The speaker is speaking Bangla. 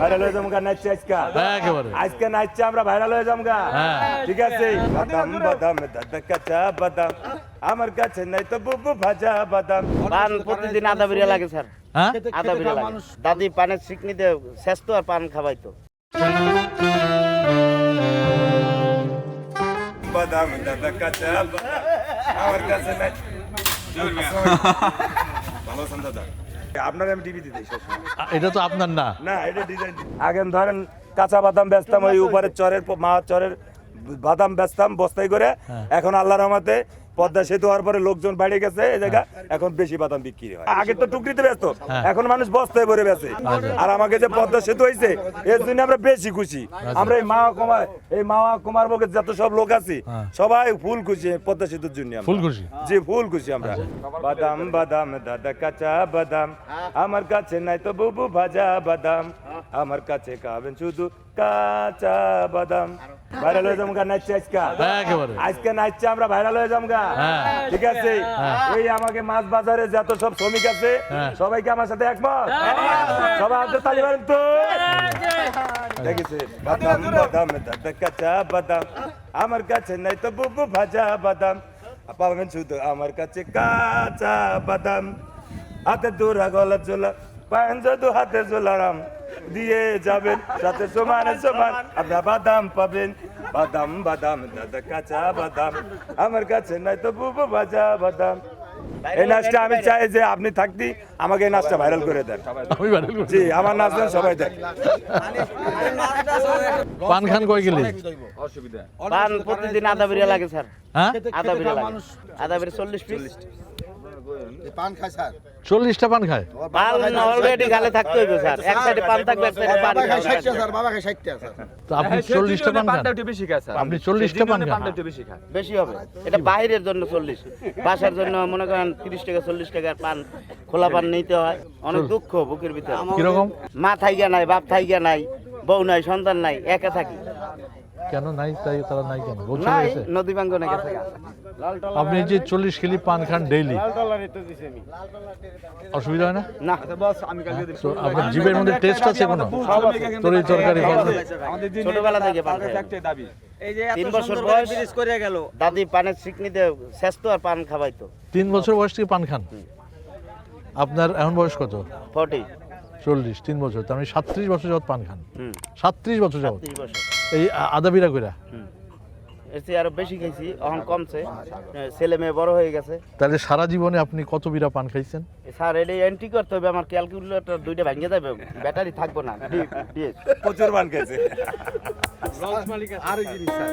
ভাইরাল হয়ে যাব গা নাচছে আজকে। একেবারে। আজকে নাচছে আমরা ভাইরাল হয়ে যাব গা। হ্যাঁ। ঠিক আছে? বাদাম বাদাম দাদা কাঁচা বাদাম। আমার কাছে নাই তো বুবু ভাজা বাদাম। পান প্রতিদিন আধা লাগে স্যার। হ্যাঁ? আধা বিরিয়া লাগে। দাদি পানের সিকনিতে শেষ তো আর পান খাওয়াইতো। বাদাম দাদা কাঁচা বাদাম। আমার কাছে নাই। ভালো আছেন দাদা? আপনার আমি টিভি দিতে এটা তো আপনার না। না এটা ডিজাইন আগে ধরেন কাঁচা বাদাম বেচতাম ওই উপরে চরের মা চরের বাদাম বেচতাম বস্তায় করে। হ্যাঁ। এখন আল্লাহর রহমতে পদ্মা সেতু হওয়ার পরে লোকজন বাইরে গেছে এই জায়গা। এখন বেশি বাদাম বিক্রি হয়। আগে তো টুকরিতে ব্যস্ত। হ্যাঁ। এখন মানুষ বস্তায় ভরে বেচে আচ্ছা। আর আমাকে যে পদ্মা সেতু হয়েছে এর জন্য আমরা বেশি খুশি। আমরা এই মা কুমার এই মা কুমার বকে যত সব লোক আছি হ্যাঁ। সবাই ফুল খুশি পদ্মা সেতুর জন্য ফুল খুশি? জি ফুল খুশি আমরা। বাদাম বাদাম দাদা কাঁচা বাদাম। আমার কাছে নাই তো বুবু ভাজা বাদাম। আমার কাছে খাবেন শুধু কাঁচা বাদাম। ভাইরাল হয়ে যাব গা নাচছে আজকে। আজকে নাচছে আমরা ভাইরাল হয়ে যাব গা। হ্যাঁ। ঠিক আছে। এই আমাকে মাছ বাজারে যত সব শ্রমিক আছে হ্যাঁ। সবাইকে আমার সাথে একমত? সবাই হাতে তালি মারেন তো। দেখেছে বাদাম বাদাম কাঁচা বাদাম আমার কাছে নাই তো বুবু ভাজা বাদাম। পাবেন শুধু আমার কাছে কাঁচা বাদাম। হাতে দূরা গলা চোলা পায়েন যদি হাতে চোলারাম দিয়ে যাবেন সাথে সমানে সমান। আপনার বাদাম পাবেন। বাদাম বাদাম দাদা কাঁচা বাদাম। আমার কাছে নাই তো বুবু ভাজা বাদাম। এই নাচটা আমি চাই যে আপনি থাকতি আমাকে এই নাচটা ভাইরাল করে দেন। জি আমার নাচ দেন সবাই দেখ। পান খান কয় গেলি? পান প্রতিদিন আধা বিরিয়া লাগে স্যার। হ্যাঁ? আধা লাগে। আধা চল্লিশ পিস পান খায় স্যার। চল্লিশটা পান খায়? পান অলরেডি গালে থাকতে হইবে স্যার। এক সাইডে পান থাকবে এক সাইডে পান খায় ষাটটা স্যার। বাবা খায় ষাটটা স্যার। তো আপনি চল্লিশটা পান খান। বেশি খায় স্যার। আপনি চল্লিশটা পান খান। বেশি খায়। বেশি হবে। এটা বাইরের জন্য চল্লিশ। বাসার জন্য মনে করেন তিরিশ টাকা চল্লিশ টাকার পান খোলা পান নিতে হয়। অনেক দুঃখ বুকের ভিতরে। কীরকম? মা থাইগা নাই বাপ থাইগা নাই বউ নাই সন্তান নাই একা থাকি। কেন নাই তাই তারা নাই কেন? চলে গেছে নদী বাঙ্গনে গেছে। আপনি যে চল্লিশ কিলি পান খান ডেইলি অসুবিধা হয় না? না। তো আপনার জীবের মধ্যে টেস্ট আছে কোনো? তরি তরকারি ছোটবেলা থেকে। দাবি। এই যে তিন বছর বয়স। করে গেল। দাদি পানের সিকনিতে তো আর পান খাওয়াইতো। তিন বছর বয়স থেকে পান খান? আপনার এখন বয়স কত? ফর্টি। চল্লিশ তিন বছর। তার মানে সাতত্রিশ বছর যাবত পান খান। সাতত্রিশ বছর যাবত বছর। এই আদাবিরা আদা বিরা কইরা? এর চেয়ে আরও বেশি খাইছি এখন কমছে। ছেলে মেয়ে বড় হয়ে গেছে। তাহলে সারা জীবনে আপনি কত বিরা পান খাইছেন? স্যার এটা এন্ট্রি করতে হবে আমার ক্যালকুলেটর দুইটা ভেঙে যাবে ব্যাটারি থাকব না। প্রচুর মান মালিক আর জিনিস স্যার